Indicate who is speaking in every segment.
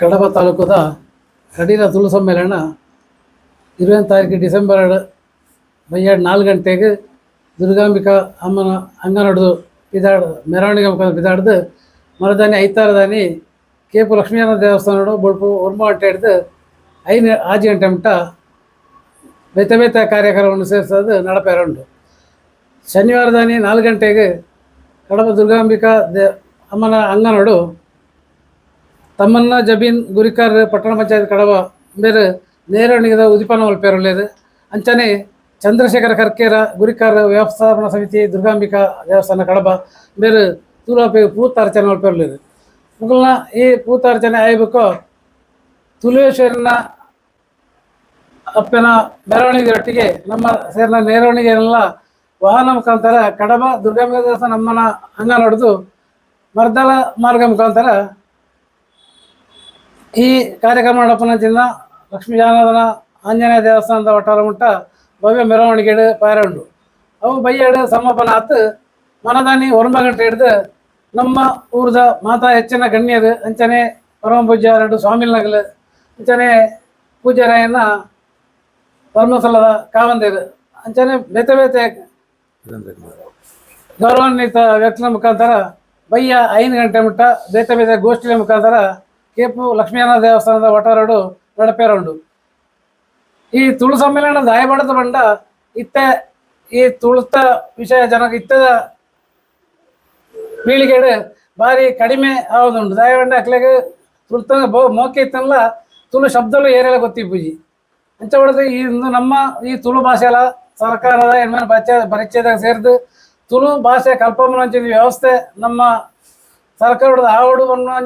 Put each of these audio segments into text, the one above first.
Speaker 1: ಕಡಬ ತಾಲೂಕದ ಕಡೀರ ತುಳು ಸಮ್ಮೇಳನ ಇರುವನೇ ತಾರೀಕು ಡಿಸೆಂಬರ್ ಎರಡು ನಾಲ್ಕು ಗಂಟೆಗೆ ದುರ್ಗಾಂಬಿಕಾ ಅಮ್ಮನ ಅಂಗನಡ್ದು ಬಿದಾಡ್, ಮೆರವಣಿಗೆ ಮುಖಾಂತರ ಬಿದಾಡ್ದು ಮರದಾನಿ ಐತಾರದಾನಿ ಕೇಪು ಲಕ್ಷ್ಮೀನಾರಾಯಣ ದೇವಸ್ಥಾನ ಬೊಳ್ಪು ಉರ್ಮ ಗಂಟೆ ಹಿಡ್ದು ಐದು, ಆಜು ಗಂಟೆ ಮಟ್ಟ ಬೆತ್ತ ಬೆತ್ತ ಕಾರ್ಯಕ್ರಮವನ್ನು ಸೇರಿಸೋದು ನಡಪೇರ ಉಂಟು ಶನಿವಾರದಾನಿ ನಾಲ್ಕು ಗಂಟೆಗೆ ಕಡಬ ದುರ್ಗಾಂಬಿಕಾ ದೇ, ಅಮ್ಮನ ಅಂಗನಡು ತಮ್ಮನ್ನ ಜಬೀನ್ ಗುರಿಕಾರ್ ಪಟ್ಟಣ ಪಂಚಾಯತ್ ಕಡಬ ಬೇರೆ ನೇರಣಿಗದ ಉದಿಪನ ಒಲ್ಪೇರೊಳ್ಳೆದು ಅಂಚನೆ ಚಂದ್ರಶೇಖರ ಕರ್ಕೇರ ಗುರಿಕಾರ ವ್ಯವಸ್ಥಾಪನಾ ಸಮಿತಿ ದುರ್ಗಾಂಬಿಕಾ ದೇವಸ್ಥಾನ ಕಡಬ ಬೇರೆ ತೂಲಾಪೆ ಪೂತಾರ್ಚನೆ ಒಲ್ಪೇರೊಳ್ಳೆದು ಮುಗಲ್ನ ಈ ಪೂತಾರ್ಚನೆ ಆಯ್ಬೇಕು ತುಲೇಶ್ವರನ ಅಪ್ಪನ ಮೆರವಣಿಗೆ ಒಟ್ಟಿಗೆ ನಮ್ಮ ಸೇರಿನ ನೇರವಣಿಗೆ ಎಲ್ಲ ವಾಹನ ಮುಖಾಂತರ ಕಡಬ ದುರ್ಗಾಂಬಿಕಾ ದೇವಸ್ಥಾನ ನಮ್ಮನ ನಡೆದು ಮರ್ದಲ ಮಾರ್ಗ ಮುಖಾಂತರ ಈ ಕಾರ್ಯಕ್ರಮ ನಡಪನದಿಂದ ಲಕ್ಷ್ಮೀ ಜಾನದನ ಆಂಜನೇಯ ದೇವಸ್ಥಾನದ ಒಟ್ಟಾರ ಮುಟ್ಟ ಭವ್ಯ ಮೆರವಣಿಗೆ ಪಾರಂಡು ಅವು ಬೈಯಡು ಸಮಾಪನ ಆತು ಮನದಾನಿ ಒರಂಬ ಗಂಟೆ ಹಿಡ್ದು ನಮ್ಮ ಊರದ ಮಾತಾ ಹೆಚ್ಚಿನ ಗಣ್ಯದು ಅಂಚನೆ ಪರಮ ಎರಡು ಸ್ವಾಮಿಲ್ ನಗಲು ಅಂಚನೆ ಪೂಜ್ಯರಾಯನ ಧರ್ಮಸ್ಥಳದ ಕಾವಂದೇರು. ಅಂಚನೆ ಬೇತೆ ಬೇತೆ ಗೌರವಾನ್ವಿತ ವ್ಯಕ್ತಿನ ಮುಖಾಂತರ ಬಯ್ಯ ಐದು ಗಂಟೆ ಮುಟ್ಟ ಬೇತೆ ಬೇತೆ ಗೋಷ್ಠಿಯ ಮುಖಾಂತರ ಕೇಪು ಲಕ್ಷ್ಮೀನಾಥ ದೇವಸ್ಥಾನದ ಒಟ್ಟಾರೋಡು ನಡಪೇರೊಂಡು ಈ ತುಳು ಸಮ್ಮೇಳನ ದಾಯಬಡದ ಬಂಡ ಇತ್ತೆ, ಈ ತುಳುತ ವಿಷಯ ಜನಕ್ಕೆ ಇತ್ತದ ಪೀಳಿಗೆಡು ಭಾರಿ ಕಡಿಮೆ ಆಗೋದುಂಟು ದಾಯಬಂಡ ಅಕ್ಲೆಗೆ ತುಳ್ತ ಬೋ ಮೋಕೆ ಇತ್ತಲ್ಲ ತುಳು ಶಬ್ದಗಳು ಏರೆಲ್ಲ ಪೂಜಿ. ಅಂಚ ಹೊಡೆದು ಈ ಇಂದು ನಮ್ಮ ಈ ತುಳು ಭಾಷೆಲ ಸರ್ಕಾರದ ಏನ್ಮೇಲೆ ಪರಿಚಯ ಪರಿಚಯದಾಗ ಸೇರಿದು ತುಳು ಭಾಷೆ ಕಲ್ಪಮನ ವ್ಯವಸ್ಥೆ ನಮ್ಮ ಸರ್ಕಾರದ ಆವಡು ಅನ್ನೋ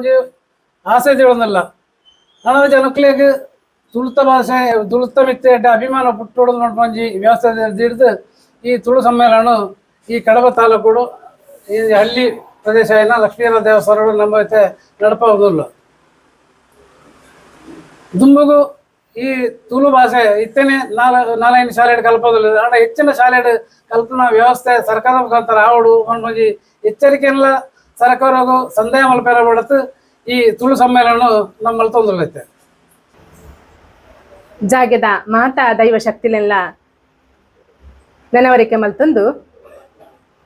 Speaker 1: ಹಣದ ಜನಕ್ಲಿಗೆ ತುಳುತ ಭಾಷೆ, ತುಳುತ ಮಿತ್ತೆ ಎಡ್ಡೆ ಅಭಿಮಾನ ಪುಟ್ಟೋಡು ನೋಡ್ಕೊಂಡು ವ್ಯವಸ್ಥೆ ಹಿಡಿದು ಈ ತುಳು ಸಮ್ಮೇಳನ, ಈ ಕಡಬ ತಾಲೂಕು ಈ ಹಳ್ಳಿ ಪ್ರದೇಶ ಏನ ಲಕ್ಷ್ಮೀನಾಥ ದೇವಸ್ಥಾನಗಳು ನಮ್ಮ ಜೊತೆ ದುಂಬುಗು ಈ ತುಳು ಭಾಷೆ ಇತ್ತೇನೆ ನಾಲ್ ನಾಲ್ಕೈದು ಶಾಲೆಡ್ ಕಲ್ಪೋದಿಲ್ಲ. ಹಣ ಹೆಚ್ಚಿನ ಶಾಲೆಡ್ ಕಲ್ಪನಾ ವ್ಯವಸ್ಥೆ ಸರ್ಕಾರದ ಮುಖಾಂತರ ಆವಡು ಎಚ್ಚರಿಕೆ ಎಲ್ಲ ಸರ್ಕಾರಗೂ ಸಂದೇಹ ಮಲ್ಪೇರ ಬಿಡತ್ತು ಈ ತುಳು ಸಮ್ಮೇಳನ ನಮ್ಮಲ್ಲಿ ತೊಂದರೈತೆ
Speaker 2: ಜಾಗದ ಮಾತಾ ದೈವ ಶಕ್ತಿಲೆಲ್ಲ ನೆನವರಿಕೆ ಮಲ್ತಂದು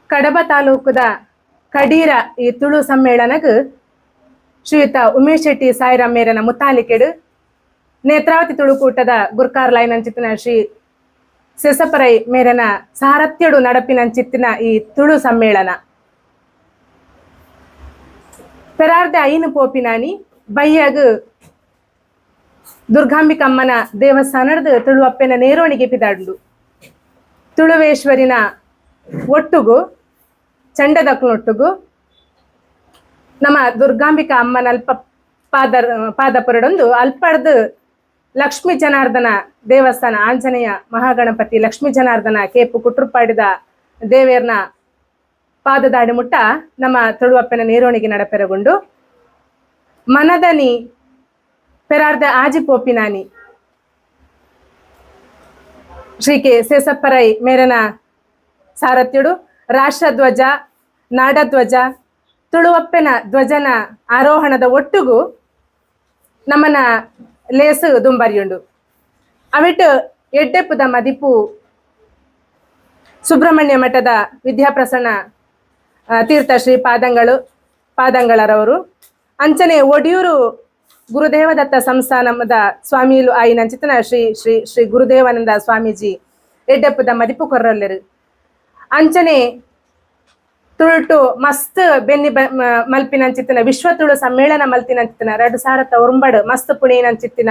Speaker 2: ಕಡಬ ತಾಲೂಕದ ಕಡೀರ ಈ ತುಳು ಸಮ್ಮೇಳನಗ ಶ್ರೀಯುತ ಉಮೇಶ್ ಶೆಟ್ಟಿ ಸಾಯಿರಾಮ್ ಮೇರನ ಮುತಾಲಿಕೆಡು ನೇತ್ರಾವತಿ ತುಳುಕೂಟದ ಗುರ್ಕಾರ್ ಲೈನ್ ಅಂಚಿತ್ತಿನ ಶ್ರೀ ಸೆಸಪರೈ ಮೇರನ ಸಾರಥ್ಯಡು ನಡಪಿನಂಚಿತ್ತಿನ ಈ ತುಳು ಸಮ್ಮೇಳನ. ಪೆರಾರ್ದ ಐನು ಪೋಪಿನಾನಿ ಬಯ್ಯಗ್ ದುರ್ಗಾಂಬಿಕಮ್ಮನ ದೇವಸ್ಥಾನದ ತುಳುವಪ್ಪನ ನೇರೋಣಿಗೆ ಪಿದಾಡ್ಲು. ತುಳುವೇಶ್ವರಿನ ಒಟ್ಟುಗು ಚಂಡದಕ್ಕನೊಟ್ಟುಗು ನಮ್ಮ ದುರ್ಗಾಂಬಿಕಾ ಅಮ್ಮನ ಅಲ್ಪ ಪಾದ ಪಾದಪುರಡೊಂದು ಅಲ್ಪಡ್ದ ಲಕ್ಷ್ಮೀ ಜನಾರ್ದನ ದೇವಸ್ಥಾನ, ಆಂಜನೇಯ ಮಹಾಗಣಪತಿ ಲಕ್ಷ್ಮೀ ಜನಾರ್ದನ ಕೇಪು ಕುಟ್ರುಪಾಡಿದ ದೇವೇರ್ನ ಪಾದದಾಡಿ ಮುಟ್ಟ ನಮ್ಮ ತುಳುವಪ್ಪನ ನೇರೋಣಿಗೆ ನಡಪೆರಗೊಂಡು ಮನದನಿ ಪೆರಾರ್ದ ಆಜಿ ಪೋಪಿನಾನಿ ಶ್ರೀ ಕೆ ಸೇಸಪ್ಪರೈ ಮೇರನ ಸಾರಥ್ಯುಡು, ರಾಷ್ಟ್ರಧ್ವಜ, ನಾಡಧ್ವಜ, ತುಳುವಪ್ಪೆನ ಧ್ವಜನ ಆರೋಹಣದ ಒಟ್ಟುಗೂ ನಮ್ಮನ ಲೇಸು ದುಂಬರಿಯುಂಡು. ಅವಿಟ್ಟು ಎಡ್ಡೆಪ್ಪುದ ಮದಿಪು ಸುಬ್ರಹ್ಮಣ್ಯ ಮಠದ ವಿದ್ಯಾಪ್ರಸನ್ನ ತೀರ್ಥ ಶ್ರೀ ಪಾದಂಗಳು, ಪಾದಂಗಳರವರು. ಅಂಚನೆ ಒಡಿಯೂರು ಗುರುದೇವದತ್ತ ಸಂಸ್ಥಾನದ ಸ್ವಾಮಿಲು ಆಯಿ ನಂಚಿತನ ಶ್ರೀ ಶ್ರೀ ಶ್ರೀ ಗುರುದೇವಾನಂದ ಸ್ವಾಮೀಜಿ ಎಡ್ಡೆಪ್ಪದ ಮದಿಪು ಕೊರ್ರಲ್ಲರು. ಅಂಚನೆ ತುಳುಟು ಮಸ್ತ್ ಬೆನ್ನಿ ಬ ಮಲ್ಪಿನಂಚಿತ್ತಿನ ವಿಶ್ವ ತುಳು ಸಮ್ಮೇಳನ ಮಲ್ತಿನಂಚಿತ್ತಿನ ಎರಡು ಸಾವಿರದ ಉರುಂಬಡು ಮಸ್ತ್ ಪುಣೆನಂಚಿತ್ತಿನ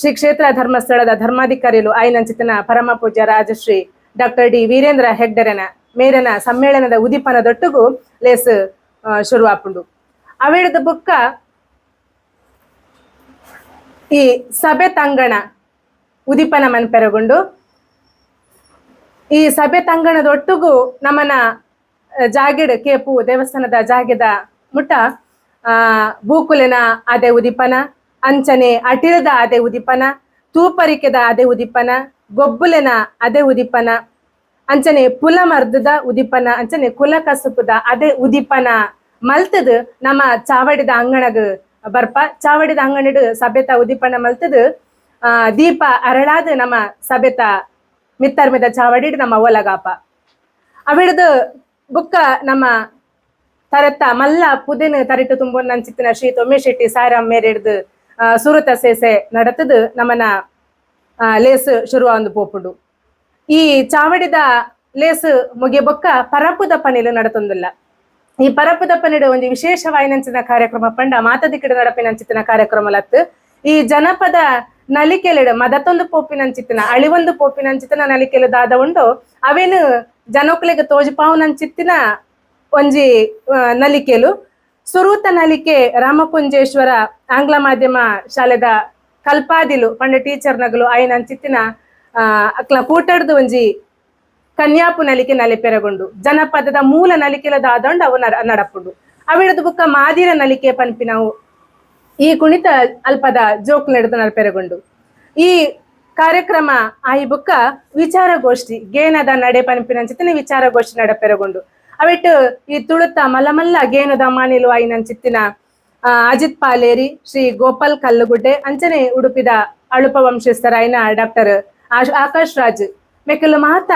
Speaker 2: ಶ್ರೀ ಕ್ಷೇತ್ರ ಧರ್ಮಸ್ಥಳದ ಧರ್ಮಾಧಿಕಾರಿಲು ಆಯ್ನಂಚಿತ್ತಿನ ಪರಮ ಪೂಜ್ಯ ರಾಜಶ್ರೀ ಡಾಕ್ಟರ್ ಡಿ. ವೀರೇಂದ್ರ ಹೆಗ್ಡರನ. ಮೇರನ ಸಮ್ಮೇಳನದ ಉದಿಪನದೊಟ್ಟಿಗೂ ಲೇಸ್ ಶುರು ಶುರುವಾಪುಂಡು. ಅವೇಳದ ಬುಕ್ಕ ಈ ಸಭೆ ತಂಗಣ ಉದಿಪನ ಮನ್ಪೆರಗೊಂಡು ಈ ಸಭೆ ತಂಗಣದೊಟ್ಟಿಗೂ ನಮ್ಮನ ಜಾಗೆಡ್ ಕೇಪು ದೇವಸ್ಥಾನದ ಜಾಗೆದ ಮುಟ್ಟ, ಆ ಬೂಕುಲಿನ ಅದೇ ಉದಿಪನ ಅಂಚನೆ ಅಟಿಲದ ಅದೇ ಉದಿಪನ ತೂಪರಿಕೆದ ಅದೇ ಉದಿಪನ ಗೊಬ್ಬುಲಿನ ಅದೇ ಉದಿಪನ ಅಂಚನೆ ಪುಲ ಮರ್ದದ ಉದಿಪನ ಅಂಚನೆ ಕುಲ ಕಸುಪುದ ಅದೇ ಉದಿಪನ ಮಲ್ತದ್ ನಮ್ಮ ಚಾವಡಿದ ಅಂಗಣಗ್ ಬರ್ಪ. ಚಾವಡಿದ ಅಂಗಡಿಡು ಸಭೆತ ಉದಿಪನ ಮಲ್ತದು ಆ, ದೀಪ ಅರಳಾದ ನಮ್ಮ ಸಭೆತ ಮಿತ್ತರ್ಮಿದ ಚಾವಡಿಡ್ ನಮ್ಮ ಒಲಗಾಪ ಅವಿಡದು ಬುಕ್ಕ ನಮ್ಮ ತರತ್ತ ಮಲ್ಲ ಪುದಿನ ತರಿಟು ತುಂಬ ನಂಚಿತ್ತಿನ ಶ್ರೀ ತೊಮ್ಮೆ ಶೆಟ್ಟಿ ಸಾಯಿರಾಮ್ ಮೇರೆಡ್ದು ಸುರುತ ಸೇಸೆ ನಡತದು ನಮ್ಮನ ಲೇಸ್ ಶುರುವಂದು ಪೋಪುಡು. ಈ ಚಾವಡಿದ ಲೇಸ್ ಮುಗಿಯ ಬೊಕ್ಕ ಪರಪುದ ಪನಿಲು ನಡತೊಂದಿಲ್ಲ. ಈ ಪರಪುದ ಪನಿಡು ಒಂದು ವಿಶೇಷವಾಯಿನಂಚಿನ ಕಾರ್ಯಕ್ರಮ ಪಂಡ ಮಾತದಿಕ್ಕಿಡ ನಡಪಿನಂಚಿತ್ತಿನ ಕಾರ್ಯಕ್ರಮಲತ್ತು ಈ ಜನಪದ ನಲಿಕೆಲೆ ಮದತೊಂದು ಪೋಪಿನಂಚಿತ್ತಿನ ಅಳಿವೊಂದು ಪೋಪಿನಂಚಿತ್ತಿನ ನಲಿಕೆಲು ದಾದ ಉಂಡು, ಅವೇನು ಜನೋಕ್ಲಿಗೆ ತೋಜುಪಾವುನಂಚಿತ್ತಿನ ಒಂಜಿ ನಲಿಕೆಲು. ಸುರೂತ ನಲಿಕೆ ರಾಮಕುಂಜೇಶ್ವರ ಆಂಗ್ಲ ಮಾಧ್ಯಮ ಶಾಲೆದ ಕಲ್ಪಾದಿಲು, ಪಂಡ ಟೀಚರ್ ನಗಲು ಆಯ್ನಂಚಿತ್ತಿನ ಅಕ್ಲ ಕೂಟಡ್ದು ಒಂಜಿ ಕನ್ಯಾಪು ನಲಿಕೆ ನಲಿಪೆರಗೊಂಡು ಜನಪದದ ಮೂಲ ನಲಿಕೆಲ ದಾದೊಂಡು ಅವು ನಡ, ನಡಪುಂಡು. ಅವಿಡದು ಬುಕ್ಕ ಮಾದಿರ ನಲಿಕೆ ಪನ್ಪಿನವು ಈ ಕುಣಿತ ಅಲ್ಪದ ಜೋಕ್ ನಡೆದು ನಡಪೆರಗೊಂಡು ಈ ಕಾರ್ಯಕ್ರಮ ಆಯಿ ಬುಕ್ಕ ವಿಚಾರಗೋಷ್ಠಿ, ಗೇನದ ನಡೆ ಪನ್ಪಿನಂಚಿತ್ತಿನ ವಿಚಾರಗೋಷ್ಠಿ ನಡಪೆರಗೊಂಡು ಅವಿಟ್ಟು ಈ ತುಳುತ ಮಲ್ಲಮಲ್ಲ ಗೇನದ ಮಾನಿಲು ಆಯಿನಂಚಿತ್ತಿನ ಅಜಿತ್ ಪಾಲೇರಿ, ಶ್ರೀ ಗೋಪಾಲ್ ಕಲ್ಲುಗುಡ್ಡೆ, ಅಂಚನೆ ಉಡುಪಿದ ಅಳುಪ ವಂಶಸ್ಥರಾಯಿನ ಡಾಕ್ಟರ್ ಆಕಾಶ್ ರಾಜ್. ಮೆಕ್ಕಲು ಮಾತ,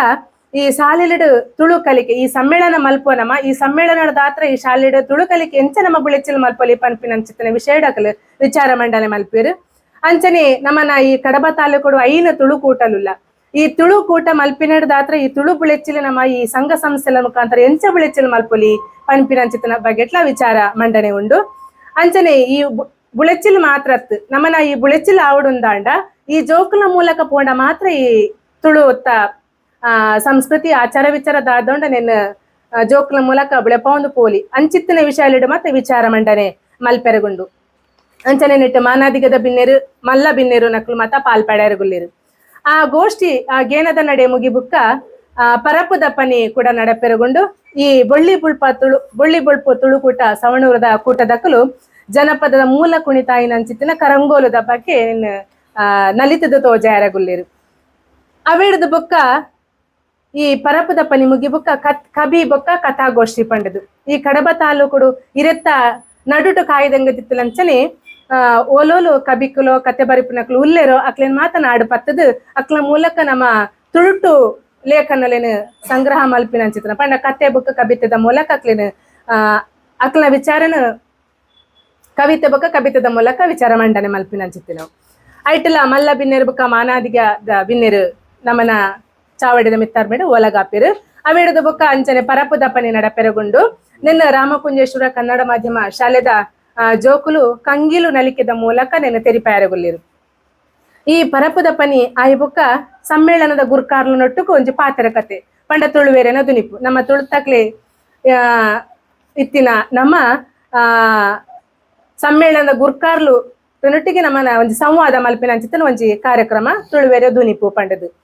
Speaker 2: ಈ ಶಾಲೆಲಿಡು ತುಳು ಕಲಿಕೆ, ಈ ಸಮ್ಮೇಳನ ಮಲ್ಪೋನಮ ಈ ಸಮ್ಮೇಳನದ ದಾತ್ರ ಈ ಶಾಲೆಡು ತುಳು ಕಲಿಕೆ ಎಂಚ ನಮ್ಮ ಬುಳೆಚಿಲ್ ಮಲ್ಪೊಲಿ ಪನ್ಪಿನಂಚಿತ್ತಿನ ವಿಷಯಡಕಲು ವಿಚಾರ ಮಂಡನೆ ಮಲ್ಪಿರು. ಅಂಚನೆ ನಮ್ಮನ ಈ ಕಡಬ ತಾಲೂಕು ಐನ ತುಳು ಕೂಟಲುಲ್ಲ. ಈ ತುಳು ಕೂಟ ಮಲ್ಪಿನಡ್ ದಾತ್ರ ಈ ತುಳು ಬುಳೆಚಿಲ್ ನಮ್ಮ ಈ ಸಂಘ ಸಂಸ್ಥೆಲ ಮುಖಾಂತರ ಎಂಚ ಬುಳೆಚಿಲ್ ಮಲ್ಪೊಲಿ ಪನ್ಪಿನಂಚಿತ್ತಿನ ಬಗೆಟ್ಲ ವಿಚಾರ ಮಂಡನೆ ಉಂಡು. ಅಂಚನೆ ಈ ಬುಳೆಚ್ಚಿಲ್ ಮಾತ್ರ ಮಾತ್ರತ್ ನಮ್ಮನ ಈ ಬುಳೆಚಿಲ್ ಆವಡುಂದಾಂಡ ಈ ಜೋಕ್ನ ಮೂಲಕ ಪೋಂಡ ಮಾತ್ರ ಈ ತುಳು ಒತ್ತ ಸಂಸ್ಕೃತಿ, ಆಚಾರ ವಿಚಾರ ದಾದೊಂಡ ನೆನ್ ಜೋಕ್ನ ಮೂಲಕ ಬುಳೆಪೌಂದು ಪೋಲಿ. ಅಂಚಿತ್ತಿನ ವಿಷಯಲಿಡು ಮತ್ತೆ ವಿಚಾರ ಮಂಡನೆ ಮಲ್ಪೆರಗುಂಡು. ಅಂಚನೆ ನೆಟ್ಟು ಮಾನಾದಿಗದ ಬಿನ್ನೆರು, ಮಲ್ಲ ಬಿನ್ನೆರು ನಕ್ಲು ಮತ ಪಾಲ್ಪಡೆರಗುಲ್ಲಿರು ಆ ಗೋಷ್ಠಿ, ಆ ಗೇನದ ನಡೆ ಮುಗಿಬುಕ್ಕ, ಆ ಪರಪು ಪನಿ ಕೂಡ ನಡಪೆರಗೊಂಡು. ಈ ಬೊಳ್ಳಿ ಬುಳ್ಪ ತುಳು, ಬೊಳ್ಳಿ ಬುಳ್ಪು ತುಳುಕೂಟ ಸವಣೂರದ ಕೂಟದಕ್ಕಲು ಜನಪದದ ಮೂಲ ಕುಣಿತಾಯಿನ ಅಂಚಿತ್ತಿನ ಕರಂಗೋಲು ಆ ನಲಿತದ ತೋಜಾರಗುಲ್ಲಿರು ಅವೇಡದ ಬೊಕ್ಕ, ಈ ಪರಪದ ಪನಿ ಮುಗಿ ಬೊಕ್ಕ, ಕತ್, ಕಬಿ ಬೊಕ್ಕ ಕಥಾಗೋಷ್ಠಿ ಪಂಡದು. ಈ ಕಡಬ ತಾಲೂಕುಡು ಇರೆತ್ತ ನಡುಟು ಕಾಯ್ದಂಗದಿತ್ತಲಂಚನೆ ಓಲೋಲು ಕಬಿಕುಲೋ, ಕತೆ ಬರಿಪುನಕ್ಲು ಉಲ್ಲೆರೋ, ಅಕ್ಲೇನ್ ಮಾತನಾಡು ಪತ್ತದು, ಅಕ್ಲ ಮೂಲಕ ನಮ್ಮ ತುಳುಟು ಲೇಖನಲೇನು ಸಂಗ್ರಹ ಮಲ್ಪಿನ ಮಲ್ಪಿನಂಚಿತನ ಪಂಡ ಕತೆ ಬುಕ್ಕ ಕವಿತದ ಮೂಲಕ ಅಕ್ಲೇನು ಅಕ್ಲ ವಿಚಾರನ ಕವಿತೆ ಬೊಕ್ಕ ಕವಿತದ ಮೂಲಕ ವಿಚಾರ ಮಂಡನೆ ಮಲ್ಪಿನಂಚಿತ್ತಿ ನಾವು ಐಟಲ ಮಲ್ಲ ಬಿನ್ನೆರು ಬುಕ್ಕ ಮಾನಾದಿಗ ಬಿನ್ನೆರು ನಮ್ಮನ ಚಾವಡಿದ ಮಿತ್ತಾರ್ ಬೇಡ ಒಲಗಾಪಿರು. ಅವೇಡದ ಬುಕ್ಕ ಅಂಚನೆ ಪರಪುದಪ್ಪನಿ ನಡಪೆರಗೊಂಡು, ನಿನ್ನ ರಾಮಕುಂಜೇಶ್ವರ ಕನ್ನಡ ಮಾಧ್ಯಮ ಶಾಲೆದ ಜೋಕುಲು ಕಂಗಿಲು ನಲಿಕೆದ ಮೂಲಕ ನಿನ್ನ ತೆರಿಪಾಯರಗೊಲ್ಲಿರು. ಈ ಪರಪುದಪನಿ ಆಯಿ ಬುಕ್ಕ ಸಮ್ಮೇಳನದ ಗುರ್ಕಾರ್ಲು ನೊಟ್ಟುಕು ಒಂಜಿ ಪಾತ್ರ ಕತೆ. ಪಂಡ ತುಳುವೇರೆನ ದುನಿಪು. ನಮ್ಮ ತುಳುತಕ್ಲೆ ಇತ್ತಿನ ನಮ್ಮ, ಆ, ಸಮ್ಮೇಳನದ ಗುರ್ಕಾರ್ಲು ನೊಟ್ಟಿಗೆ ನಮ್ಮನ ಒಂಜಿ ಸಂವಾದ ಮಲ್ಪಿನ ಅಂಚಿತ್ತಿನ ಒಂಜಿ ಕಾರ್ಯಕ್ರಮ ತುಳುವೆರೆ ದುನಿಪು ಪಂಡದು.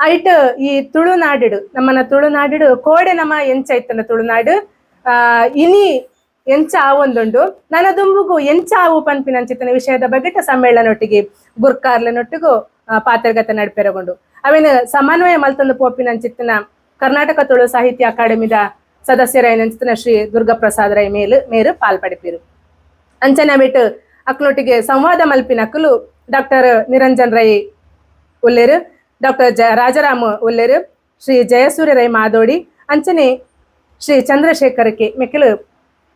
Speaker 2: ಐಟ್ ಈ ತುಳುನಾಡಿಡು ನಮ್ಮನ ತುಳುನಾಡಿಡು, ಕೋಡೆ ನಮ್ಮ ಎಂಚ ಇತ್ತನ ತುಳುನಾಡು. ಆ, ಇನಿ ಎಂಚ ಆವೊಂದುಂಡು. ನನ್ನ ದುಂಬುಗು ಎಂಚ ಆವು ಪನ್ಪಿನಂಚಿತ್ತನ ವಿಷಯದ ಬಗ್ಗೆ ಸಮ್ಮೇಳನೊಟ್ಟಿಗೆ ಗುರ್ಕಾರ್ಲನೊಟ್ಟಿಗೂ ಪಾತ್ರಗತ ನಡ್ಪೆರಗೊಂಡು. ಅವೇನು ಸಮನ್ವಯ ಮಲ್ತಂದು ಪೋಪಿನಂಚಿತ್ತಿನ ಕರ್ನಾಟಕ ತುಳು ಸಾಹಿತ್ಯ ಅಕಾಡೆಮಿದ ಸದಸ್ಯರಾಯನಂಚಿತ್ತಿನ ಶ್ರೀ ದುರ್ಗಪ್ರಸಾದ್ ರೈ ಮೇಲು ಮೇರು ಪಾಲ್ಪಡಿಪಿರು. ಅಂಚನ ಬಿಟ್ಟು ಅಕ್ಲೊಟ್ಟಿಗೆ ಸಂವಾದ ಮಲ್ಪಿನಕಲು ಡಾಕ್ಟರ್ ನಿರಂಜನ್ ರೈ ಉಲ್ಲೇರು ಡಾಕ್ಟರ್ ಜ ರಾಜರಾಮ್ ಉಲ್ಲೇರು ಶ್ರೀ ಜಯಸೂರ್ಯ ರೈ ಮಾದೋಡಿ, ಅಂಚನೆ ಶ್ರೀ ಚಂದ್ರಶೇಖರ್ ಕೆ ಮೆಕ್ಕಲು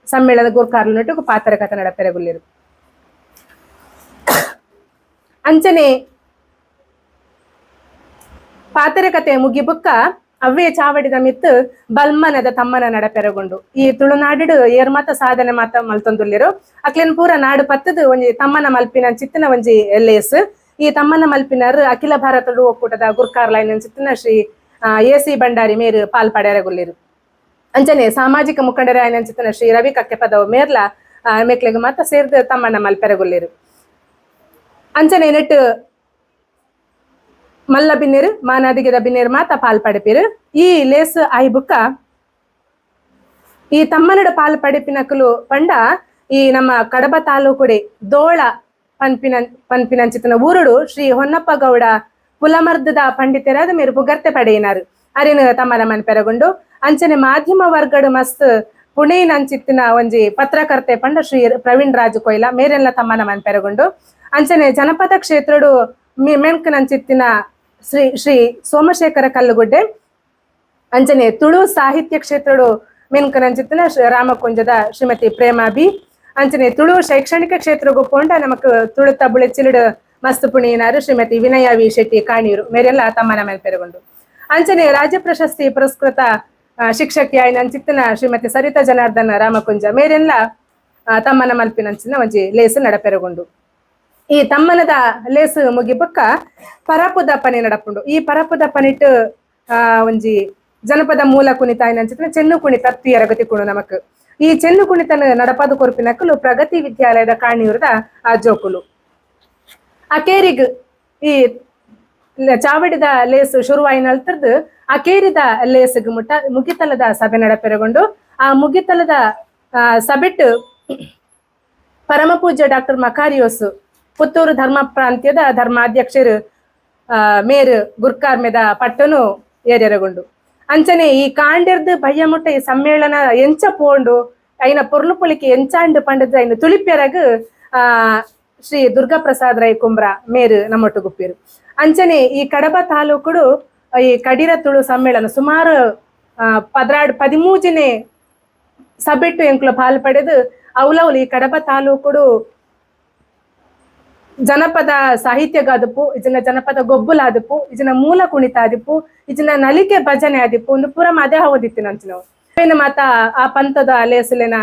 Speaker 2: ಸಮ್ಮೇಳನ ನಟುಕು ನಟು ಪಾತ್ರಕಥ ನಡಪೆರಗುಲ್ಲಿರು. ಅಂಚನೆ ಪಾತರಕತೆ ಮುಗಿಬುಕ್ಕ ಅವ್ವೇ ಚಾವಡಿದ ಮಿತ್ತು ಬಲ್ಮನದ ತಮ್ಮನ ನಡಪೆರಗೊಂಡು. ಈ ತುಳುನಾಡಿಡು ಏರ್ ಮಾತ ಸಾಧನೆ ಮಾತ ಮಲ್ತೊಂದುಲ್ಲಿರು. ಅಕ್ಲೆನ್ ಪೂರ ನಾಡು ಪತ್ತದು ಒಂಜಿ ತಮ್ಮನ ಮಲ್ಪಿನ ಚಿತ್ತಿನ ಒಂಜಿ ಲೇಸ್ ಈ ತಮ್ಮನ ಮಲ್ಪಿನರ್ ಅಖಿಲ ಭಾರತ ಒಕ್ಕೂಟದ ಗುರ್ಕಾರ್ ಲೈನ್ ಚಿತ್ತಿನ ಶ್ರೀ ಎ ಸಿ ಭಂಡಾರಿ ಮೇರು ಪಾಲ್ಪಡೆರಗುಲ್ಲಿರು ಅಂಜನೆ ಸಾಮಾಜಿಕ ಮುಖಂಡರ ಚಿತ್ತಿನ ಶ್ರೀ ರವಿ ಕಕ್ಕೆಪದವ ಮೇರ್ಲ ಆ, ಮಾತ್ರ ಮಾತ ಸೇರ್ದು ತಮ್ಮನ ಮಲ್ಪೆರಗುಲ್ಲಿರು. ಅಂಚನೆ ನೆಟ್ಟು ಬಿನ್ನೀರ್, ಮಾನಾದಿಗೆದ ಬಿನ್ನೀರ್ ಮಾತ ಪಾಲ್ಪಡಿಪಿರು ಈ ಲೇಸ್ ಐ ಬುಕ್ಕ ಈ ತಮ್ಮನಡ ಪಾಲ್ ಪಡಿಪಿನಕಲು ಪಂಡ ಈ ನಮ್ಮ ಕಡಬ ತಾಲೂಕುಡೆ ದೋಳ ಪನ್ಪಿನ, ಪನ್ಪಿನಂಚಿತನ ಊರುಡು ಶ್ರೀ ಹೊನ್ನಪ್ಪ ಗೌಡ ಪುಲಮರ್ದದ ಪಂಡಿತರಾದ ಮೇರು ಪುಗರ್ತೆ ಪಡೆಯಿನಾರು. ಅರಿನ ತಮ್ಮನ ಮನ್ ಪೆರಗೊಂಡು ಅಂಚನೆ ಮಾಧ್ಯಮ ವರ್ಗಡು ಮಸ್ತ್ ಪುಣೆನಂಚಿತ್ತಿನ ಒಂಜಿ ಪತ್ರಕರ್ತೆ ಪಂಡ ಶ್ರೀ ಪ್ರವೀಣ್ ರಾಜು ಕೊಯ್ಲ ಮೇರೆಲ್ಲ ತಮ್ಮನ ಮನ್ ಪೆರಗೊಂಡು ಅಂಚನೆ ಜನಪದ ಕ್ಷೇತ್ರಡು ಮಿ- ಮೆಂಕನಂಚಿತ್ತಿನ ಶ್ರೀ ಶ್ರೀ ಸೋಮಶೇಖರ ಕಲ್ಲುಗುಡ್ಡೆ ಅಂಜನೇ ತುಳು ಸಾಹಿತ್ಯ ಕ್ಷೇತ್ರಡು ಮೆನ್ಕನಂಚಿತ್ತಿನ ಶ್ರೀ ರಾಮಕುಂಜದ ಶ್ರೀಮತಿ ಪ್ರೇಮಾ ಬಿ ತುಳು ಶೈಕ್ಷಣಿಕ ಕ್ಷೇತ್ರ ಪೋಂಡ ನಮಕ್ ತುಳು ತಬುಳೆ ಚಿಲಿಡು ಮಸ್ತ್ ಪುಣಿಯನಾರು ಶ್ರೀಮತಿ ವಿನಯ ವಿ ಶೆಟ್ಟಿ ಕಾಣಿಯೂರು. ಮೇರೆಲ್ಲ ತಮ್ಮನ ಮೇಲೆ ಪೆರಗೊಂಡು. ಅಂಚನೆ ರಾಜ್ಯ ಪ್ರಶಸ್ತಿ ಪುರಸ್ಕೃತ ಶಿಕ್ಷಕಿ ಆಯ್ನ ಅಂಚಿತ್ತಿನ ಶ್ರೀಮತಿ ಸರಿತಾ ಜನಾರ್ದನ ರಾಮಕುಂಜ ಮೇರೆಲ್ಲ ತಮ್ಮನ ಮಲ್ಪಿನಂಚಿನ ಒಂಜಿ ಲೇಸು ನಡಪೆರಗೊಂಡು. ಈ ತಮ್ಮನದ ಲೇಸು ಮುಗಿಬಕ್ಕ ಪರಪುದ ಪನಿ ನಡಪುಂಡು ಈ ಪರಪುದ ಪನಿಟ್ ಆ ಒಂಜಿ ಜನಪದ ಮೂಲ ಕುಣಿತ ಏನಂಚಿತ್ರ ಚೆನ್ನು ಕುಣಿತ ತೀಯರಗತಿ ಕುಣು ನಮಕ್. ಈ ಚೆನ್ನು ಕುಣಿತನ ನಡಪದು ಕೊರ್ಪಿನಕ್ಕಲು ಪ್ರಗತಿ ವಿದ್ಯಾಲಯದ ಕಾಣಿಯೂರದ ಆ ಜೋಕುಲು. ಆ ಈ ಚಾವಡಿದ ಲೇಸ್ ಶುರುವಾಯಿನಲ್ತರ್ದು ಆ ಕೇರಿದ ಮುಟ್ಟ ಮುಗಿತಲದ ಸಭೆ ನಡಪೆರಗೊಂಡು ಆ ಮುಗಿತಲದ ಆ, ಸಭೆಟ್ ಪರಮಪೂಜ್ಯ ಡಾಕ್ಟರ್ ಮಕಾರಿಯೋಸ್ ಪುತ್ತೂರು ಧರ್ಮ ಪ್ರಾಂತ್ಯದ ಧರ್ಮಾಧ್ಯಕ್ಷರು ಮೇರ್ ಗುರ್ಕಾರ್ಮೆದ ಪಟ್ಟನು ಏರೆರಗೊಂಡು ಅಂಚನೆ ಈ ಕಾಂಡೆರ್ದು ಭಯಮುಟ್ಟ ಈ ಸಮ್ಮೇಳನ ಎಂಚ ಪೋಂಡು, ಐನ ಪೊರ್ಲು ಪೊಲಿಕೆ ಎಂಚಾಂಡು ಪಂಡದ ಐನ ತುಳಿಪ್ಯರಗ್, ಆ, ಶ್ರೀ ದುರ್ಗಾ ಪ್ರಸಾದ್ ರೈ ಕುಂಬ್ರ ಮೇರು ನಮ್ಮೊಟ್ಟು ಗುಪ್ಪಿರು ಅಂಚನೆ ಈ ಕಡಬ ತಾಲೂಕುಡು ಈ ಕಡಿರ ತುಳು ಸಮ್ಮೇಳನ ಸುಮಾರು ಪದ್ರಾಡ್ ಪದಿಮೂಜನೆ ಸಭೆಟ್ಟು ಎಂಕ್ಲು ಪಾಲು ಪಡೆದು ಅವಲವುಲು ಈ ಕಡಬ ತಾಲೂಕುಡು ಜನಪದ ಸಾಹಿತ್ಯಗಾದಪ್ಪು ಇದನ್ನ ಜನಪದ ಗೊಬ್ಬುಲ ಇದನ್ನ ಮೂಲ ಕುಣಿತ ಆದಿಪ್ಪು ಇದನ್ನ ನಲಿಕೆ ಭಜನೆ ಆದಿಪ್ಪು ಒಂದು ಪೂರ ಮದೆ ಹೋದಿತ್ತು ನಂಚು ನಾವು. ಏನು ಮಾತ, ಆ ಪಂಥದ ಅಲೆಸಲೇನ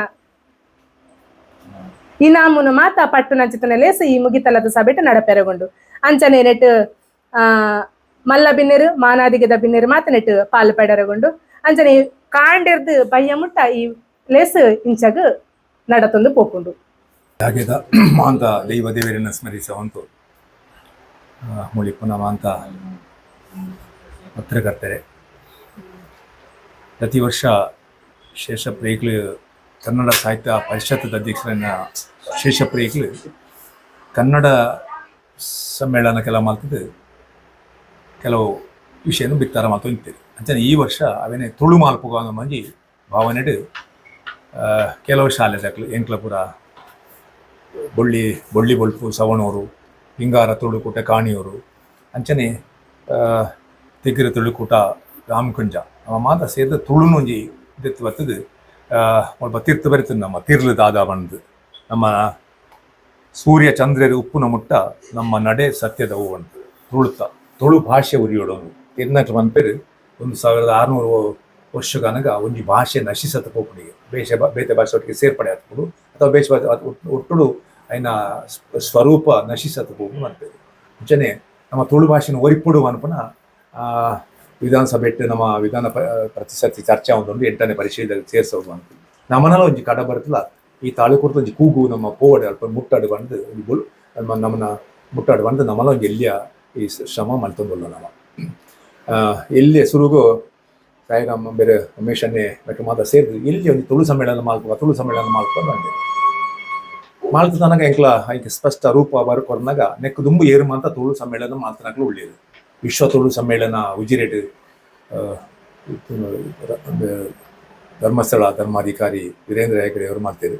Speaker 2: ಇನಾಮುನು ಮಾತ ಪಟ್ಟು ನಂಚಿತನ ಲೇಸು ಈ ಮುಗಿತಲದ ಸಭೆಟ ನಡಪೆರಗೊಂಡು. ಅಂಚನೆ ನೆಟ್ಟು ಆ ಮಲ್ಲ ಬಿನ್ನೆರು ಮಾನಾದಿಗದ ಬಿನ್ನೆರು ಮಾತ ನೆಟ್ಟು ಪಾಲು ಪೆಡರಗೊಂಡು. ಅಂಚನೆ ಕಾಂಡಿರ್ದು ಬಯ್ಯ ಮುಟ್ಟ ಈ ಲೇಸು ಇಂಚಗ ನಡತೊಂದು ಪೋಕುಂಡು.
Speaker 3: ಹಾಗೆದ ಮಾಂತ ದೈವ ದೇವರನ್ನು ಸ್ಮರಿಸುವಂತು ಮುಳಿಪುನ ಮಾಂತ ಪತ್ರಕರ್ತರೆ. ಪ್ರತಿ ವರ್ಷ ಶೇಷ ಶೇಷಪ್ರಿಯಗಳು ಕನ್ನಡ ಸಾಹಿತ್ಯ ಪರಿಷತ್ತದ ಅಧ್ಯಕ್ಷರನ್ನ ಶೇಷಪ್ರಿಯಗಳು ಕನ್ನಡ ಸಮ್ಮೇಳನ ಕೆಲ ಮಾಡ್ತಿದ್ದು. ಕೆಲವು ವಿಷಯನು ಬಿತ್ತಾರ ಮಾತು ನಿಂತಿದೆ ಅಂಚನೆ ಈ ವರ್ಷ ಅವೇನೆ ತುಳು ಮಾಲ್ಪುಗ ಮಂಜಿ ಭಾವನೆಡು ಕೆಲವು ಶಾಲೆದಾಗಲು ಎಂಕ್ಲಪುರ ಬೊಳ್ಳಿ ಬೊಳ್ಳಿ ಬೊಳ್ಪು, ಸವಣೂರು, ಹಿಂಗಾರ ತುಳುಕೂಟ, ಕಾಣಿಯೂರು, ಅಂಚನೆ ತೆಗಿರ ತುಳುಕೂಟ, ರಾಮಕುಂಜ. ನಮ್ಮ ಮಾತ ಸೇರಿದ ತುಳುನೊಂಜಿ ಇದೆತ್ತು ಬರ್ತದೆ. ಒಬ್ಬ ತೀರ್ಥ ಬರಿತದೆ ನಮ್ಮ ತಿರ್ಲು ದಾದ ಬಂದು. ನಮ್ಮ ಸೂರ್ಯ ಚಂದ್ರರು ಉಪ್ಪುನ ಮುಟ್ಟ ನಮ್ಮ ನಡೆ ಸತ್ಯದ ಹೂವಂತು ತುಳುತ ತುಳು ಭಾಷೆ ಉರಿಯೋಡೋನು. ಒಂದು ಪೇರು ಒಂದು ಸಾವಿರದ ಆರುನೂರು ವರ್ಷಗನಗ ಒಂಜಿ ಭಾಷೆ ನಶಿಸತ ಹೋಗ್ಬಿಡಿ ಬೇಷ ಬೇತೆ ಭಾಷೆ ಒಟ್ಟಿಗೆ ಸೇರ್ಪಡೆ ಆತ್ಬಿಡು ಅಥವಾ ಒಟ್- ಒಟ್ಟುಡು ಸ್ವರೂಪ ನಶಿಸತ ಪೋಪು ಅಂತೇಳಿ ಮುಂಚೆನೆ ನಮ್ಮ ತುಳು ಭಾಷೆನ ಒರಿಪುಡು ಅನ್ಪನ ವಿಧಾನಸಭೆ ಇಟ್ಟು ನಮ್ಮ ವಿಧಾನ ಪ ಸರ್ತಿ ಚರ್ಚೆ ಒಂದು ಎಂಟನೇ ಪರಿಶೀಲನೆ ಸೇರಿಸೋದು ಅಂತ. ನಮ್ಮನೆಲ್ಲ ಒಂಜಿ ಕಡ ಬರ್ತಲ್ಲ ಈ ತಾಲೂಕು ಒಂಜಿ ಕೂಗು, ನಮ್ಮ ಪೋವಡೆ ಅಲ್ಪ ಮುಟ್ಟಾಡು ಬಂದು ನಮ್ಮ ನಮ್ಮನ್ನ ಮುಟ್ಟಾಡು ಬಂದು ನಮ್ಮಲ್ಲ ಒಂದು ಎಲ್ಲಿಯ ಈ ಶ್ರಮ ಮಲ್ತೊಂದಲ್ಲ ನಮ್ಮ ಎಲ್ಲಿ ಸುರುಗು ಸಾಯಿರಾಮ ಬೇರೆ ಉಮೇಶನ್ನೇ ಮತ್ತು ಮಾತ ಸೇರಿದ್ರು ಇಲ್ಲಿ ಒಂದು ತುಳು ಸಮ್ಮೇಳನ ಮಾಲ್ಪುವ ತುಳು ಸಮ್ಮೇಳನ ಮಾಡ್ಕೊಂಡು ಬಂದೆ. ಮಾಡ್ತು ತನಕ ಎಂಕ್ಲ ಐಕೆ ಸ್ಪಷ್ಟ ರೂಪ ಬರ್ಕೊಂಡಾಗ ನೆಕ್ ದುಂಬು ಏರು ಮಾತ ತುಳು ಸಮ್ಮೇಳನ ಮಾಲ್ತನಕ್ಲು ಉಳಿಯೋದು ವಿಶ್ವ ತುಳು ಸಮ್ಮೇಳನ ಉಜಿರೇಟ್ ಧರ್ಮಸ್ಥಳ, ಧರ್ಮಾಧಿಕಾರಿ ವೀರೇಂದ್ರ ಹೆಗಡೆ ಅವರು ಮಾಡ್ತಾರೆ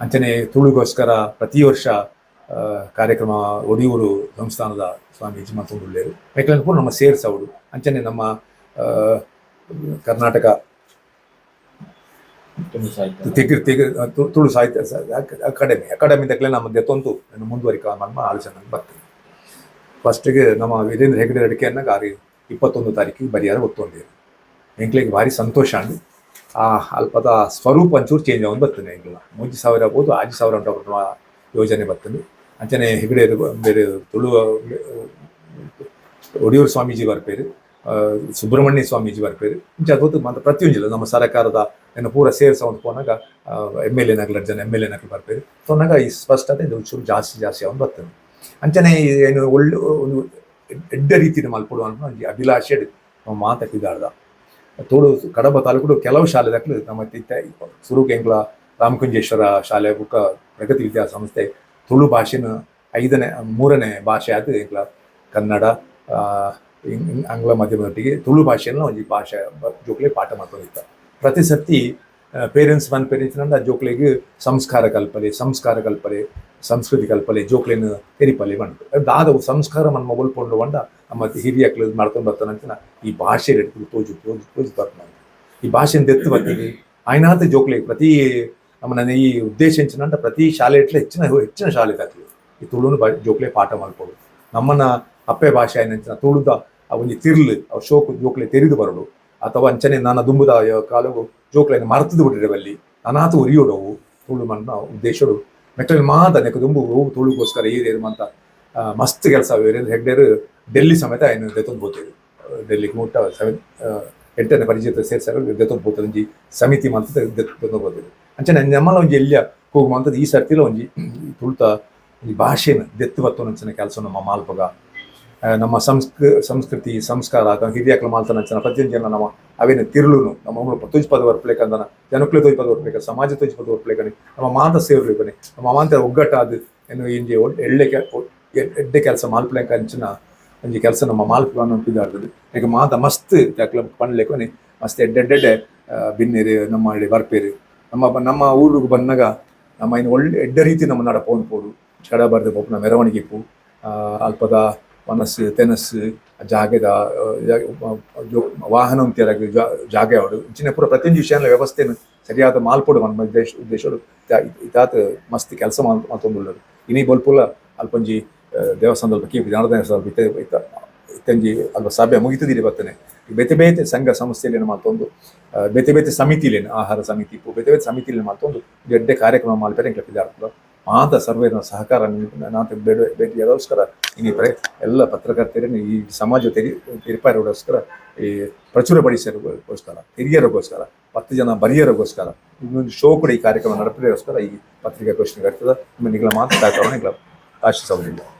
Speaker 3: ಅಂಚನೆ ತುಳುಗೋಸ್ಕರ ಪ್ರತಿ ವರ್ಷ ಕಾರ್ಯಕ್ರಮ ಒಡಿಯೂರು ಸಂಸ್ಥಾನದ ಸ್ವಾಮೀಜಿ ಉಳ್ಳೇರು. ಯಾಕಂದ್ರೆ ನಮ್ಮ ಸೇರ್ಸ್ ಅವರು ಅಂಚನೆ ನಮ್ಮ ಕರ್ನಾಟಕ ತೆಗಿರ್ ತೆಗಿರ್ ತು- ತುಳು ಸಾಹಿತ್ಯ ಸ- ಅಕ- ಅಕಾಡೆಮಿ ಅಕಾಡೆಮಿದಾಗಲೇ ನಮ್ಮ ದೆತ್ತೊಂದು ಮುಂದುವರಿಕ ನಮ್ಮ ಆಲೋಚನೆ ಬರ್ತದೆ ಫಸ್ಟಿಗೆ ನಮ್ಮ ವೀರೇಂದ್ರ ಹೆಗಡೆ ಅಡಿಕೆಯನ್ನ ಗಾರಿ ಇಪ್ಪತ್ತೊಂದು ತಾರೀಕಿಗೆ ಬರಿಯಾರ ಒತ್ತೊಂದಿರು ಎಂಕ್ಲಿಗೆ ಭಾರಿ ಸಂತೋಷ ಅಂಡು ಆ ಅಲ್ಪದ ಸ್ವರೂಪ ಒಂಚೂರು ಚೇಂಜ್ ಆಗಿ ಬರ್ತದೆ ಎಂಕ್ಲ ಮೂಜಿ ಸಾವಿರ ಆಗ್ಬೋದು ಆಜಿ ಸಾವಿರ ಅಂತ ಬರುವ ಯೋಜನೆ ಬರ್ತದೆ ಅಂಚನೆ ಹೆಗಡೆ ಬೇರೆ ತುಳು ಒಡಿಯೂರು ಸ್ವಾಮೀಜಿ ಬರ್ಪೇರು ಆ, ಸುಬ್ರಹ್ಮಣ್ಯ ಸ್ವಾಮೀಜಿ ಬರ್ಪೇರು ಇಂಚ ಅದು ಮಾತ್ರ ಪ್ರತಿಯೊಂದಿಲ್ಲ ನಮ್ಮ ಸರ್ಕಾರದ ಏನು ಪೂರ ಸೇರಿಸ ಒಂದು ಪೋನಾಗ ಎಂ ಎಲ್ ಎನಾಗ್ಲ ಜನ ಎಂ ಎಲ್ ಎನಾಗ್ಲು ಬರ್ಪೇರು ತೊನಾಗ ಈ ಸ್ಪಷ್ಟತೆ ಒಂಚೂರು ಜಾಸ್ತಿ ಜಾಸ್ತಿ ಅವನು ಬರ್ತದೆ ಅಂಚನೆ ಏನು ಒಳ್ಳೆ, ಒಂದು ಎಡ್ಡ ರೀತಿಯಲ್ಲಿ ಮಲ್ಪಡು ಒಂದು ಅಭಿಲಾಷೆ ನಮ್ಮ ಮಾತಕ್ಕಿದಾಡ್ದ ತೋಡು ಕಡಬ ತಾಲೂಕು ಕೆಲವು ಶಾಲೆದಾಗಲು ನಮ್ಮ ತಿತ್ತ ಸುರುಕು ಎಂಗ್ಲ ರಾಮಕುಂಜೇಶ್ವರ ಶಾಲೆ ಬುಕ್ಕ ಪ್ರಗತಿ ವಿದ್ಯಾ ಸಂಸ್ಥೆ. ತುಳು ಭಾಷೆನ ಐದನೇ, ಮೂರನೇ ಭಾಷೆ ಆದ ಕನ್ನಡ ಆಂಗ್ಲ ಮಾಧ್ಯಮದೊಟ್ಟಿಗೆ ತುಳು ಭಾಷೆಯನ್ನು ಒಂದು ಭಾಷೆ ಜೋಕ್ಲೆ ಪಾಠ ಮಾಡ್ಕೊಂಡಿತ್ತು ಪ್ರತಿ ಸರ್ತಿ ಪೇರೆಂಟ್ಸ್ ಮನ್ ಆ ಜೋಕ್ಲೆಗ್ ಸಂಸ್ಕಾರ ಕಲ್ಪಲೆ ಸಂಸ್ಕಾರ ಕಲ್ಪಲೆ, ಸಂಸ್ಕೃತಿ ಕಲ್ಪಲೆ, ಜೋಕ್ಲೆನ ತೆರಿಪಲೆ ಬಂತು ದಾದ ಸಂಸ್ಕಾರ ಮನ್ ಮೊಬೈಲ್ ಪೊಂಡು ಬಂಡ ನಮ್ಮ ಕ್ಲೋಸ್ ಮಾಡ್ಕೊಂಡು ಬರ್ತಾನಂತ ಈ ಭಾಷೆ ಹಿಡಿದು ತೋಜು ತೋಜು ತೋಜು ಬರ್ತಾನೆ ಈ ಭಾಷೆನ ಎತ್ತು ಬರ್ತೀವಿ. ಆಯ್ನಾತ ಜೋಕ್ಲೆ ಪ್ರತಿ, ನಮ್ಮನ್ನ ಈ ಉದ್ದೇಶಿಂಚಿನಂಟ ಪ್ರತಿ ಶಾಲೆ ಇಟ್ಲೆ ಹೆಚ್ಚಿನ ಹೆಚ್ಚಿನ ಶಾಲೆ ತಾಕ್ಲಿ ಈ ತುಳುನು ಜೋಕ್ಲೆ ಪಾಠ ಮಾಡ್ಕೊಡು. ನಮ್ಮನ್ನ ಅಪ್ಪೆ ಭಾಷೆ ಆಯ್ನಂಚಿನ ತುಳುದ ಒಂಜಿ ತಿರ್ಲು ಅವ್ ಶೋಕು ಜೋಕ್ಲೆ ತೆರೆದು ಬರಡು ಅಥವಾ ಅಂಚನೆ ನನ್ನ ದುಂಬುದ ಕಾಲವು ಜೋಕ್ಲೆ ಮರ್ತದು ಬಿಟ್ಟಿರೆ ಬಲ್ಲಿ ಅನಾಥ ಉರಿಯೋಡವು ತುಳು ಮನ್ನ ಉದ್ದೇಶಡು ಮೆಟ್ಟಲ್ ಮಾತ ದುಂಬು ತೋಳುಗೋಸ್ಕರ ಏರೇರು ಅಂತ ಮಸ್ತ್ ಕೆಲಸ ವೀರೇಂದ್ರ ಹೆಗ್ಡೇರು ಡೆಲ್ಲಿ ಸಮೇತ ಏನು ದೆತ್ತೊಂದು ಡೆಲ್ಲಿ ಮುಟ್ಟ ಸೆವೆನ್ ಎಂಟನೇ ಪರಿಚಯ ಸೇರ್ಸಾಗ ದೆತ್ತೊಂದು ಬೋತದೆ ಒಂಜಿ ಸಮಿತಿ ಮಂತ ದೆತ್ತೊಂದು ಬೋತೇವೆ ಅಂಚನೆ ನಮ್ಮಲ್ಲ ಒಂಜಿ ಎಲ್ಲ ಹೋಗು ಮಂತದ ಈ ಸರ್ತಿಲ ಒಂಜಿ ತುಳಿತ, ಈ ಭಾಷೆನ ದೆತ್ತು ಅಂಚನೆ ಕೆಲಸ ನಮ್ಮ ಮಾಲ್ಪಗ ನಮ್ಮ ಸಂಸ್ಕೃ, ಸಂಸ್ಕೃತಿ, ಸಂಸ್ಕಾರ, ಅಥವಾ ಹಿರಿಯಕ್ಲ ಮಾಲ್ತನ ಅಂಚನ ಪ್ರತಿಯೊಂದು ಜನ ನಮ್ಮ ಅವೇನು ತಿರುಳುನು ನಮ್ಮ ಮೂಲ ತೋಜ್ ಪದ ವರ್ಪ್ಲೇಕಂದನ ಜನಕ್ಲೆ ತೋಜ್ ಪದ ವರ್ಪ್ಲೇಕ ಸಮಾಜ ತೋಜ್ ಪದ ವರ್ಪ್ಲೇಕನಿ ನಮ್ಮ ಮಾತ ಸೇರ್ಲಿಕನಿ ನಮ್ಮ ಮಾಂತ ಒಗ್ಗಟ್ಟಾದ ಏನು ಇಂಜಿ ಎಳ್ಳೆ ಎಡ್ಡೆ ಕೆಲಸ ಮಾಲ್ಪಲೇಕ ಅಂಚಿನ ಒಂಜಿ ಕೆಲಸ ನಮ್ಮ ಮಾಲ್ಪ ನಂಬಿದಾಡ್ತದೆ ಈಗ ಮಾತ ಮಸ್ತ್ ಜಾಕ್ಲ ಪಣ್ಲೇಕೊನಿ ಮಸ್ತ್ ಎಡ್ಡೆಡ್ಡೆ ಬಿನ್ನೇರಿ ನಮ್ಮ ಹಳ್ಳಿ ಬರ್ಪೇರಿ ನಮ್ಮ ನಮ್ಮ ಊರಿಗೆ ಬಂದಾಗ ನಮ್ಮ ಇನ್ನು ಒಳ್ಳೆ ಎಡ್ಡ ರೀತಿ ನಮ್ಮ ನಾಡ ಪೋನ್ ಪೋಡು ಚಡ ಬರ್ದೆ ಪೋಪುನ ಮೆರವಣಿಗೆ ಪೂ ಅಲ್ಪದ ಜೋ- ವಾಹನ ಅಂತೀರಾಗ ಜಾಗ ಯಾವುದು? ಇಂಚಿನ ಪೂರ ಪ್ರತಿಯೊಂದು ವಿಷಯನ ವ್ಯವಸ್ಥೆಯನ್ನು ಸರಿಯಾದ ಮಾಲ್ಪಡು ನಮ್ಮ ಉದ್ದೇಶ ಉದ್ದೇಶಗಳು ಇದಾತ ಮಸ್ತ್ ಕೆಲಸ ಮಾತೊಂದುಳ್ಳದು. ಇನಿ ಬೊಲ್ಪುಲ ಅಲ್ಪಂಜಿ ಆ, ದೇವಸ್ಥಾನದ ಬಗ್ಗೆ ಜ್ಞಾನದ ಸ್ವಲ್ಪ ಇತ್ತ ಇತ್ತ ಇತ್ತಂಜಿ ಅಲ್ಪ ಸಭೆ ಮುಗಿತದಿರಿ ಬರ್ತನೆ ಬೇತೆ ಬೇತೆ ಸಂಘ ಸಂಸ್ಥೆಯಲ್ಲಿ ಮಾತೊಂದು ಬೇತೆ ಬೇತೆ ಸಮಿತಿಲೇನು ಆಹಾರ ಸಮಿತಿ ಬೇತೆ ಬೇತೆ ಸಮಿತಿಯಲ್ಲಿ ಮಾತೊಂದು ಎಡ್ಡೆ ಕಾರ್ಯಕ್ರಮ ಮಾಡ್ತಾರೆ ಮಾತ ಸರ್ವೇನ ಸಹಕಾರ ನಾತ ಬೇಡ ಭೇಟಿಯಾಗೋಸ್ಕರ ಈ ಪ್ರ ಎಲ್ಲ ಪತ್ರಕರ್ತರನ್ನು ಈ ಸಮಾಜ ತೆರಿ ತಿರುಪಾರೋಸ್ಕರ ಈ ಪ್ರಚುರಪಡಿಸೋಗೋಸ್ಕರ ಹಿರಿಯರಿಗೋಸ್ಕರ, ಹತ್ತು ಜನ ಬರಿಯರಿಗೋಸ್ಕರ, ಇನ್ನೊಂದು ಶೋ ಕೂಡ ಈ ಕಾರ್ಯಕ್ರಮ ನಡೆಪಡಿಗೋಸ್ಕರ ಈ ಪತ್ರಿಕಾಗೋಷ್ಠಿ ಇರ್ತದೆ ನಿಮ್ಮ ನಿಗಳ ಮಾತು ಕಾರ್ಯಕ್ರಮ ಆಶಿಸೋದಿಲ್ಲ